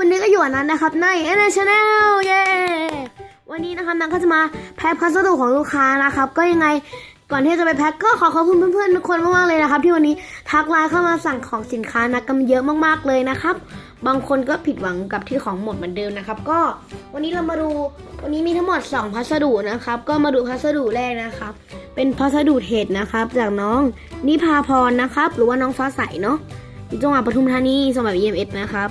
วันนี้ก็อยู่กับนัทนะครับใน n n Channel เย้วันนี้นะครับนัทก็จะมาแพ็คพัสดุของลูกค้านะครับ ก็ยังไงก่อนที่จะไปแพ็คก็ขอขอบคุณเพื่อนๆทุกคนมากๆเลยนะครับ ที่วันนี้ทักไลน์เข้ามาสั่งของสินค้านัทกันเยอะมากๆเลยนะครับ บางคนก็ผิดหวังกับที่ของหมดเหมือนเดิมนะครับ ก็วันนี้เรามาดูวันนี้มีทั้งหมด 2 พัสดุนะครับ ก็มาดูพัสดุแรกนะครับ เป็นพัสดุเห็ดนะครับ จากน้องนิพาพรนะครับ หรือว่าน้องฟ้าใสเนาะอยู่จังหวัดปทุมธานีส่งแบบ EMS นะครับ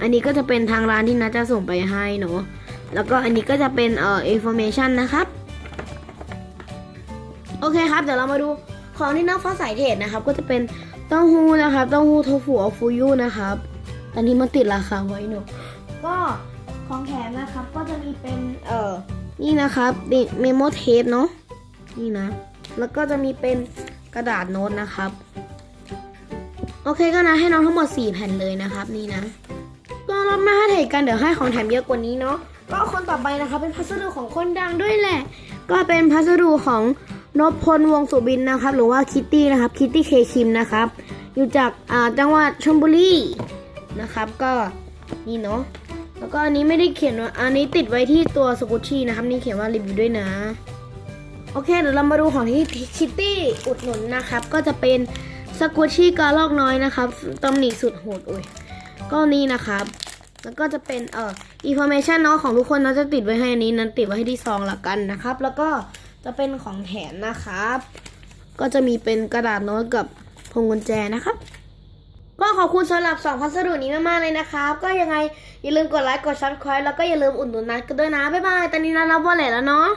อันนี้ก็จะเป็นทางร้านที่นัทจะส่งไปให้เนาะแล้วก็อันนี้ก็จะเป็นเอ่อ information นะครับ โอเคครับ เดี๋ยวเรามาดูของที่น้องฟ้าใสเทรดนะครับ ก็จะเป็นเต้าหู้นะครับเต้าหู้โทฟูออฟูยูนะครับอันนี้มันติดราคาไว้เนาะก็ของแถมนะครับก็จะมีเป็นเอ่อนี่นะครับเมโมเทปเนาะนี่นะ แล้วก็จะมีเป็นกระดาษโน้ตนะครับ โอเคก็นะให้น้องทั้งหมด 4 แผ่นเลยนะครับนี่นะ ก็รับมาให้เทรดกันเดี๋ยวให้ของแถมเยอะกว่านี้เนาะก็คนต่อไปนะคะเป็นพัสดุของคนดังด้วยแหละ ก็เป็นพัสดุของนพพลวงสุบินนะครับ หรือว่าคิตตี้นะครับคิตตี้เคคิมนะครับ อยู่จากจังหวัดชลบุรีนะครับก็นี่เนาะแล้วก็อันนี้ไม่ได้เขียนว่าอันนี้ติดไว้ที่ตัวสกุชชี่นะครับ นี่เขียนว่ารีวิวด้วยนะ โอเคเดี๋ยวเรามาดูของที่คิตตี้อุดหนุนนะครับ ก็จะเป็น สกุชชี่กระลอกน้อยนะครับตำหนิสุดโหดโอ้ยก็นี่นะครับ แล้วก็จะเป็นเอ่อ information เนาะของทุกคนเราจะติดไว้ให้อันนี้นั้นติดไว้ให้ที่ซองละกันนะครับ แล้วก็จะเป็นของแถมนะครับ ก็จะมีเป็นกระดาษโน้ตกับพวงกุญแจนะครับก็ขอบคุณสำหรับสองพัสดุนี้มากๆเลยนะครับ ก็ยังไงอย่าลืมกดไลค์กด subscribe แล้วก็อย่าลืมอุดหนุนนัดกันด้วยนะ บ๊ายบาย ตอนนี้นัดรับวอลเล็ตแล้วเนาะ